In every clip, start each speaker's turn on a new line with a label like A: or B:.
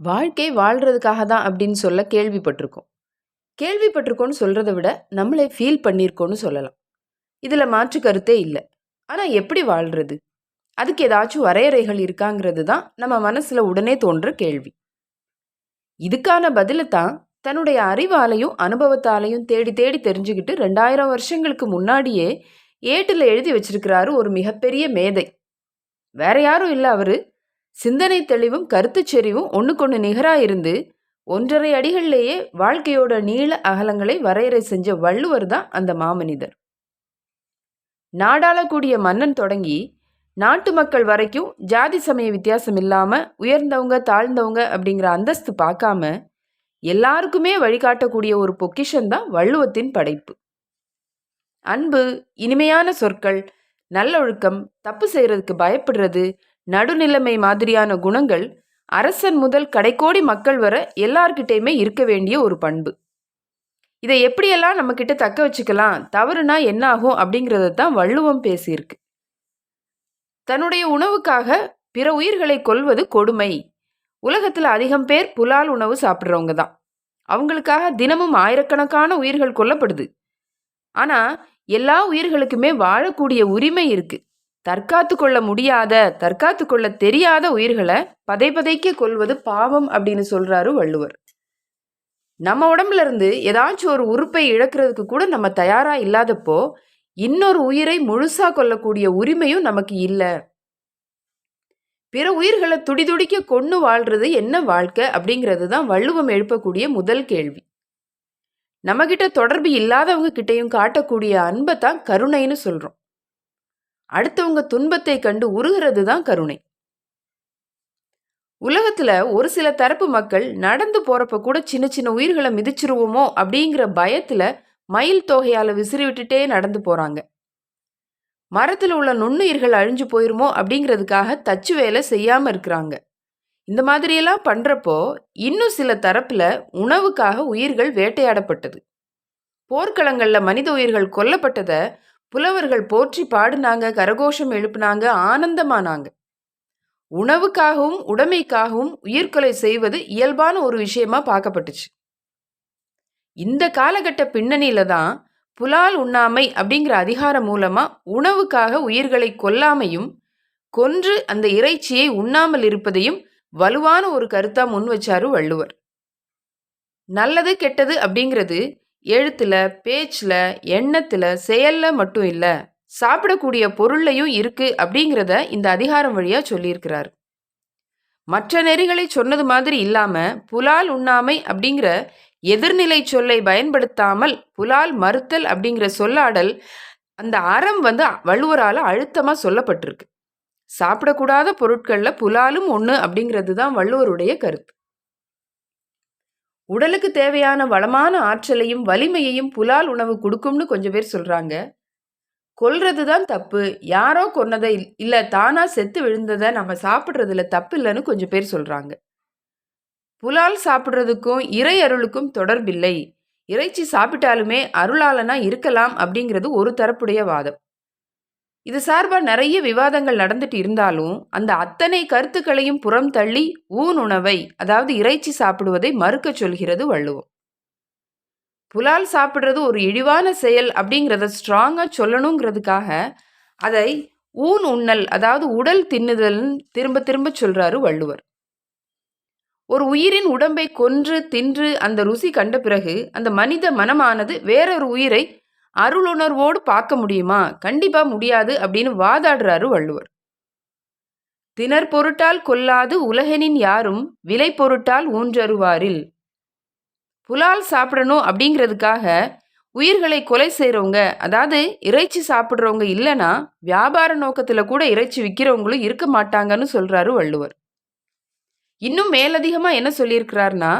A: வாழ்க்கை வாழ்கிறதுக்காக தான் அப்படின்னு சொல்ல கேள்விப்பட்டிருக்கோம். கேள்விப்பட்டிருக்கோன்னு சொல்கிறத விட, நம்மளே ஃபீல் பண்ணியிருக்கோன்னு சொல்லலாம். இதில் மாற்று கருத்தே இல்லை ஆனால் எப்படி வாழ்கிறது அதுக்கு ஏதாச்சும் வரையறைகள் இருக்காங்கிறது தான் நம்ம மனசில் உடனே தோன்ற கேள்வி. இதுக்கான பதிலை தான் தன்னுடைய அறிவாலையும், அனுபவத்தாலையும் தேடி தேடி தெரிஞ்சுக்கிட்டு 2000 வருஷங்களுக்கு முன்னாடியே ஏட்டில் எழுதி வச்சிருக்கிறாரு ஒரு மிகப்பெரிய மேதை. வேற யாரும் இல்லை அவரு. சிந்தனை தெளிவும், கருத்துச் செறிவும் ஒண்ணுக்கொண்ணு நிகரா இருந்து, 1 1/2 அடிகள்லேயே வாழ்க்கையோட நீள அகலங்களை வரையறை செஞ்ச வள்ளுவர் தான் அந்த மாமனிதர். நாடாளக்கூடிய மன்னன் தொடங்கி, நாட்டு மக்கள் வரைக்கும் ஜாதி சமய வித்தியாசம் இல்லாமல் உயர்ந்தவங்க, தாழ்ந்தவங்க அப்படிங்கிற அந்தஸ்து பார்க்காம, எல்லாருக்குமே வழிகாட்டக்கூடிய ஒரு பொக்கிஷம் தான் வள்ளுவத்தின் படைப்பு. அன்பு, இனிமையான சொற்கள், நல்லொழுக்கம், தப்பு செய்கிறதுக்கு பயப்படுறது, நடுநிலைமை மாதிரியான குணங்கள் அரசன் முதல் கடைக்கோடி மக்கள் வர எல்லார்கிட்டையுமே இருக்க வேண்டிய ஒரு பண்பு. இதை எப்படியெல்லாம் நம்ம கிட்ட தக்க வச்சுக்கலாம், தவறுனா என்ன ஆகும் அப்படிங்கிறத தான் வள்ளுவம் பேசியிருக்கு. தன்னுடைய உணவுக்காக பிற உயிர்களை கொல்வது கொடுமை. உலகத்தில் அதிகம் பேர் புலால் உணவு சாப்பிட்றவங்க தான். அவங்களுக்காக தினமும் ஆயிரக்கணக்கான உயிர்கள் கொல்லப்படுது. ஆனால் எல்லா உயிர்களுக்குமே வாழக்கூடிய உரிமை இருக்குது தற்காத்து கொள்ள முடியாத, தற்காத்து கொள்ள தெரியாத பதை பதைக்க கொள்வது பாவம் அப்படின்னு சொல்றாரு வள்ளுவர். நம்ம உடம்புல இருந்து ஏதாச்சும் ஒரு உறுப்பை இழக்கிறதுக்கு கூட நம்ம தயாரா இல்லாதப்போ, இன்னொரு உயிரை முழுசா கொள்ளக்கூடிய உரிமையும் நமக்கு இல்லை பிற உயிர்களை துடிதுடிக்க கொண்டு வாழ்றது என்ன வாழ்க்கை அப்படிங்கிறது தான் வள்ளுவம் எழுப்பக்கூடிய முதல் கேள்வி. நம்மகிட்ட தொடர்பு இல்லாதவங்க கிட்டையும் காட்டக்கூடிய அன்பை தான் கருணைன்னு சொல்றோம். அடுத்தவங்க துன்பத்தை கண்டு உருகிறது தான் கருணை. உலகத்துல ஒரு சில தரப்பு மக்கள் நடந்து போறப்ப கூட சின்ன சின்ன உயிர்களை மிதிச்சிருவோமோ அப்படிங்கிற பயத்துல மயில் தொகையால விசிறி விட்டுட்டே நடந்து போறாங்க. மரத்தில் உள்ள நுண்ணுயிர்கள் அழிஞ்சு போயிருமோ அப்படிங்கிறதுக்காக தச்சு வேலை செய்யாம இருக்கிறாங்க. இந்த மாதிரியெல்லாம் பண்றப்போ, இன்னும் சில தரப்புல உணவுக்காக உயிர்கள் வேட்டையாடப்பட்டது. போர்க்களங்களில் மனித உயிர்கள் கொல்லப்பட்டதை புலவர்கள் போற்றி பாடுனாங்க, கரகோஷம் எழுப்புனாங்க, ஆனந்தமானாங்க. உணவுக்காகவும், உடைமைக்காகவும் உயிர்கொலை செய்வது இயல்பான ஒரு விஷயமா பார்க்கப்பட்டுச்சு. இந்த காலகட்ட பின்னணியில தான் புலால் உண்ணாமை அப்படிங்கிற அதிகாரம் மூலமா உணவுக்காக உயிர்களை கொல்லாமையும், கொன்று அந்த இறைச்சியை உண்ணாமல் இருப்பதையும் வலுவான ஒரு கருத்தா முன் வச்சாரு வள்ளுவர். நல்லது, கெட்டது அப்படிங்கிறது எழுத்துல, பேச்சில் எண்ணத்தில் செயலில் மட்டும் இல்லை சாப்பிடக்கூடிய பொருள்லையும் இருக்கு அப்படிங்கிறத இந்த அதிகாரம் வழியாக சொல்லியிருக்கிறார் மற்ற நெறிகளை சொன்னது மாதிரி இல்லாமல் புலால் உண்ணாமை அப்படிங்கிற எதிர்நிலை சொல்லை பயன்படுத்தாமல், புலால் மறுத்தல் அப்படிங்கிற சொல்லாடல் அந்த அறம் வந்து வள்ளுவரால் அழுத்தமாக சொல்லப்பட்டிருக்கு. சாப்பிடக்கூடாத பொருட்களில் புலாலும் ஒன்று அப்படிங்கிறது தான் வள்ளுவருடைய கருத்து. உடலுக்கு தேவையான வளமான ஆற்றலையும், வலிமையையும் புலால் உணவு கொடுக்கும்னு கொஞ்சம் பேர் சொல்கிறாங்க கொல்றது தான் தப்பு. யாரோ கொன்னதை இல்லை தானாக செத்து விழுந்ததை நம்ம சாப்பிட்றதுல தப்பு இல்லைன்னு கொஞ்சம் பேர் சொல்கிறாங்க புலால் சாப்பிட்றதுக்கும் இறை அருளுக்கும் தொடர்பில்லை. இறைச்சி சாப்பிட்டாலுமே அருளாளனா இருக்கலாம் அப்படிங்கிறது ஒரு தரப்புடைய வாதம். இது சார்பாக நிறைய விவாதங்கள் நடந்துட்டு இருந்தாலும், அந்த அத்தனை கருத்துக்களையும் புறம் தள்ளி ஊன் உணவை அதாவது இறைச்சி சாப்பிடுவதை மறுக்கச் சொல்கிறது வள்ளுவம். புலால் சாப்பிடுறது ஒரு இழிவான செயல் அப்படிங்கிறத ஸ்ட்ராங்காக சொல்லணுங்கிறதுக்காக, அதை ஊன் உண்ணல் அதாவது உடல் தின்னுதல்னு திரும்ப திரும்ப சொல்றாரு வள்ளுவர். ஒரு உயிரின் உடம்பை கொன்று, தின்று அந்த ருசி கண்ட பிறகு, அந்த மனித மனமானது வேறொரு உயிரை அருளுணர்வோடு பார்க்க முடியுமா? கண்டிப்பா முடியாது அப்படின்னு வாதாடுறாரு வள்ளுவர். தினர் பொருட்டால் கொல்லாது உலகனின் யாரும் விலை பொருட்டால் ஊன்றருவாரில் புலால் சாப்பிடணும் அப்படிங்கிறதுக்காக உயிர்களை கொலை செய்கிறவங்க அதாவது இறைச்சி சாப்பிட்றவங்க இல்லைன்னா வியாபார நோக்கத்தில் கூட இறைச்சி விற்கிறவங்களும் இருக்க மாட்டாங்கன்னு சொல்கிறாரு வள்ளுவர். இன்னும் மேலதிகமாக என்ன சொல்லியிருக்கிறாருன்னா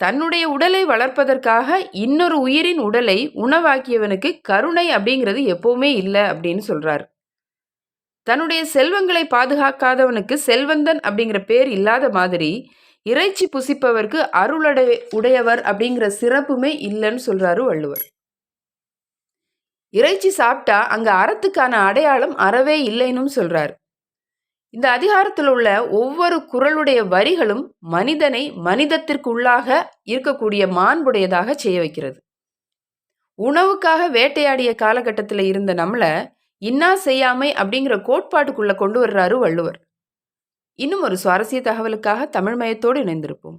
A: தன்னுடைய உடலை வளர்ப்பதற்காக இன்னொரு உயிரின் உடலை உணவாக்கியவனுக்கு கருணை அப்படிங்கிறது எப்பவுமே இல்லை அப்படின்னு சொல்றார் தன்னுடைய செல்வங்களை பாதுகாக்காதவனுக்கு செல்வந்தன் அப்படிங்கிற பேர் இல்லாத மாதிரி, இறைச்சி புசிப்பவருக்கு அருளடை உடையவர் அப்படிங்கிற சிறப்புமே இல்லைன்னு சொல்றாரு வள்ளுவர். இறைச்சி சாப்பிட்டா அங்க அறத்துக்கான அடையாளம் அறவே இல்லைன்னும் சொல்றாரு. இந்த அதிகாரத்தில் உள்ள ஒவ்வொரு குறளுடைய வரிகளும் மனிதனை மனிதத்திற்குள்ளாக இருக்கக்கூடிய மாண்புடையதாக செய்ய வைக்கிறது. உணவுக்காக வேட்டையாடிய காலகட்டத்தில் இருந்த நம்மளை இன்னா செய்யாமை அப்படிங்கிற கோட்பாட்டுக்குள்ள கொண்டு வர்றாரு வள்ளுவர். இன்னும் ஒரு சுவாரஸ்ய தகவலுக்காக தமிழ்மயத்தோடு இணைந்திருப்போம்.